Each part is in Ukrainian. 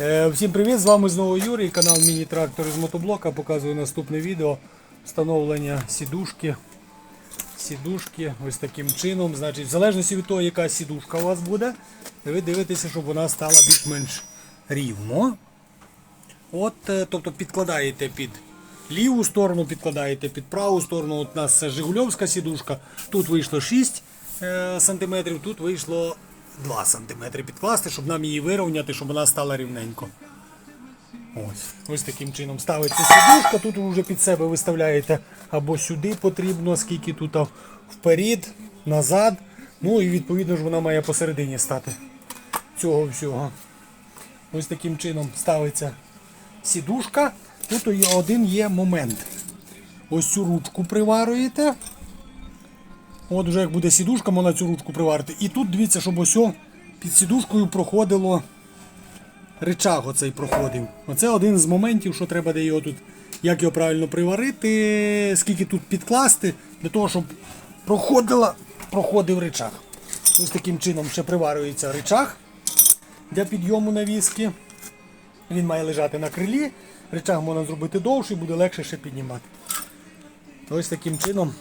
Е, Всім привіт! З вами знову Юрій, канал Міні-Трактор з мотоблока. Показую наступне відео встановлення сідушки. Сідушки ось таким чином. Значить, в залежності від того, яка сідушка у вас буде, ви дивитеся, щоб вона стала більш-менш рівно. От, е, тобто підкладаєте під ліву сторону, підкладаєте під праву сторону. От у нас Жигульовська сідушка. Тут вийшло 6 е, см, тут вийшло 2 см підкласти, щоб нам її вирівняти, щоб вона стала рівненько. Ось, ось таким чином ставиться сідушка, тут ви вже під себе виставляєте або сюди потрібно, скільки тут вперед, назад. Ну і відповідно ж вона має посередині стати цього всього. Ось таким чином ставиться сідушка. Тут один є момент. Ось цю ручку приварюєте. От вже як буде сідушка, можна цю ручку приварити. І тут дивіться, щоб ось під сідушкою проходило речаг оцей проходив. Оце один з моментів, що треба де його тут, як його правильно приварити, скільки тут підкласти, для того, щоб проходила, проходив речаг. Ось таким чином ще приварюється речаг для підйому навіски. Він має лежати на крилі, речаг можна зробити довший, буде легше ще піднімати. Ось таким чином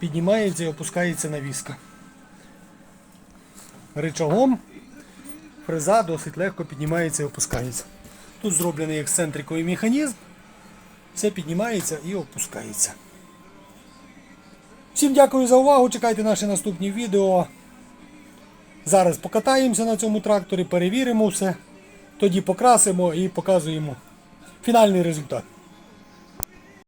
піднімається і опускається навіска. Ричагом фреза досить легко піднімається і опускається. Тут зроблений ексцентриковий механізм. Все піднімається і опускається. Всім дякую за увагу. Чекайте наші наступні відео. Зараз покатаємося на цьому тракторі, перевіримо все. Тоді покрасимо і показуємо фінальний результат.